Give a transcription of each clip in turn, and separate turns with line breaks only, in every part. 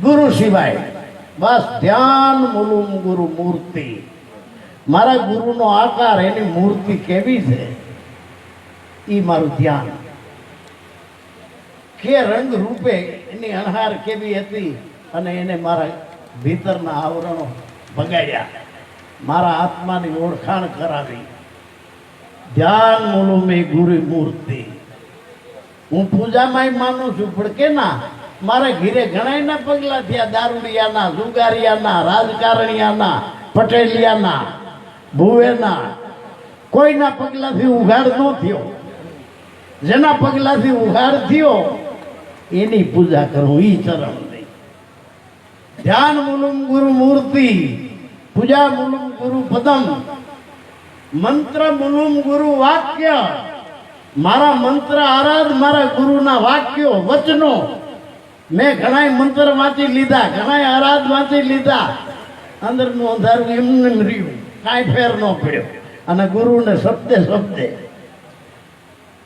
ગુરુ સિવાય. બસ ધ્યાન મુલુમ ગુરુ મૂર્તિ. મારા ગુરુનો આકાર એની મૂર્તિ કેવી છે? એ મારું ધ્યાન. કે રંગ રૂપે એની અણહાર કેવી હતી અને એને મારા ભીતરના આવરણો ભગાડ્યા મારા આત્માની ઓળખાણ કરાવી. ધ્યાન મૂલું મેં ગુરુ મૂર્તિ. હું પૂજામાં માનું છું, પણ કે ના? મારા ઘીરે ઘણાયના પગલા થયા. દારૂડિયાના, જુગારિયાના, રાજકારણિયાના, પટેલિયાના, ભુવેના. કોઈના પગલાથી ઉઘાડ ન થયો. જેના પગલાથી ઉઘાડ થયો, એની પૂજા કરું ઈ ચરણ નહીં ધ્યાન મુલુમ ગુરુ મૂર્તિ, પૂજા મુલુમ ગુરુ પદમ. મંત્ર મુલુમ ગુરુ વાક્ય. મારા મંત્ર આરાધ મારા ગુરુના વાક્યો, વચનો. મેં ઘણાય મંત્ર વાંચી લીધા, ઘણાય આરાધ વાંચી લીધા. અંદરનું અંધારું એમને રહ્યું. કાંઈ ફેર ન પડ્યો. અને ગુરુને શબ્દે શબ્દે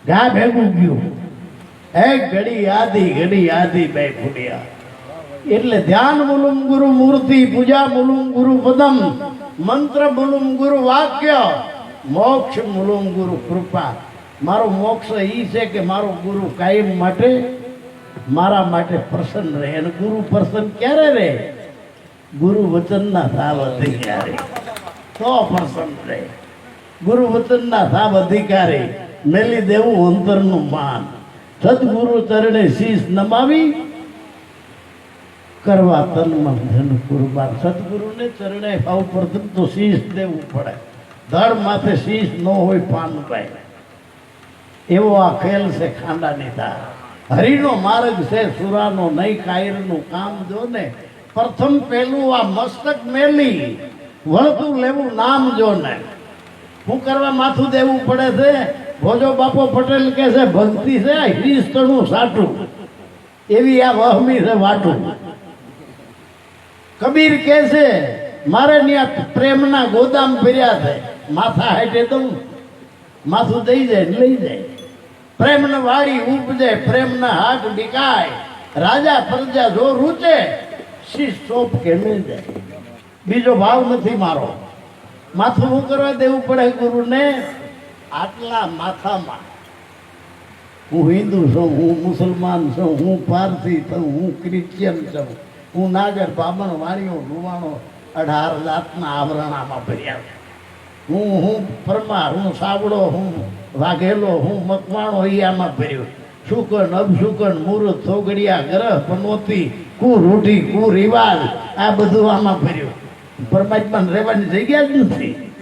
ઘા ભેગું ગયું. એક ઘડી આધી ઘડી આધી બે ફૂટ્યા. એટલે ધ્યાન મુલુમ ગુરુ મૂર્તિ, પૂજા મુલુમ ગુરુ પદમ, મંત્ર મુલુમ ગુરુ વાક્ય, મોક્ષ મુલુમ ગુરુ કૃપા. મારો મોક્ષ એ છે કે મારો ગુરુ કાયમ માટે મારા માટે પ્રસન્ન રહે અને ગુરુ પ્રસન્ન ક્યારે રહે? ગુરુ વચનના સાવ અધિકારી. તો પ્રસન્ન રહે. ગુરુ વચનના સાવ અધિકારી. મેલી દેવું અંતરનું માન. સદગુરુ ચરણે શીશ નમાવી. કરવા તન મન ધન કુરબાન. સદગુરુને ચરણે ભાવ પ્રથમ તો શીશ દેવું પડે. ધડ માથે શીશ ન હોય પાનભાઈ એવો આ ખેલ છે ખાંડાની ધાર. હરિનો માર્ગ છે, સુરાનો નહીં, કાયરનું કામ જો ને, પ્રથમ પહેલું આ મસ્તક મેલી, વળતું લેવું નામ જો ને. શું કરવા માથું દેવું પડે છે? ભોજો બાપો પટેલ કે છે, ભક્તિ છે હિસ્તનું સાટું. એવી આ વહમી છે વાટું. કબીર કે છે, મારે ત્યાં પ્રેમના ગોદામ ફર્યા છે. માથા હેઠે દઉં માથું દઈ જાય લઈ જાય. પ્રેમને વાળી ઉપજે પ્રેમના હાથ ડીકાય. રાજા પ્રજા જો રૂચે શીશ સોપ કે મિલ જાય બીજો ભાવ નથી મારો. માથું હું કરવા દેવું પડે ગુરુને? આટલા માથામાં. હું હિન્દુ છું, હું મુસલમાન છું, હું પારસી છું, હું ક્રિશ્ચિયન છું. હું નાગર, બામણ વાણીઓ લુવાણો અઢાર જાતના આવરણામાં ભર્યા. હું હું પરમાર હું સાવડો હું, વાઘેલો હું, મકવાણો એ ભર્યો. શુકન અબશુકન મુહૂર્ત થોગડિયા ગ્રહ, પનોતી, કુ રિવાજ, આ બધું આમાં ભર્યું. પરમાત્માને રહેવાની જગ્યા જ નથી.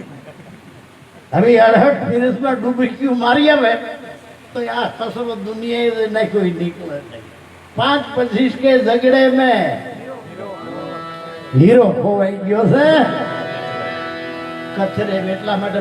હવે અડહટ ફિરસમાં ડૂબકીઓ મારી આવે તો આ કસરો દુનિયાએ નાખ્યો નીકળે નહીં. પાંચ પચીસ કે ઝગડે મેં. હીરો ખોવાઈ ગયો છે. કચરે એટલા માટે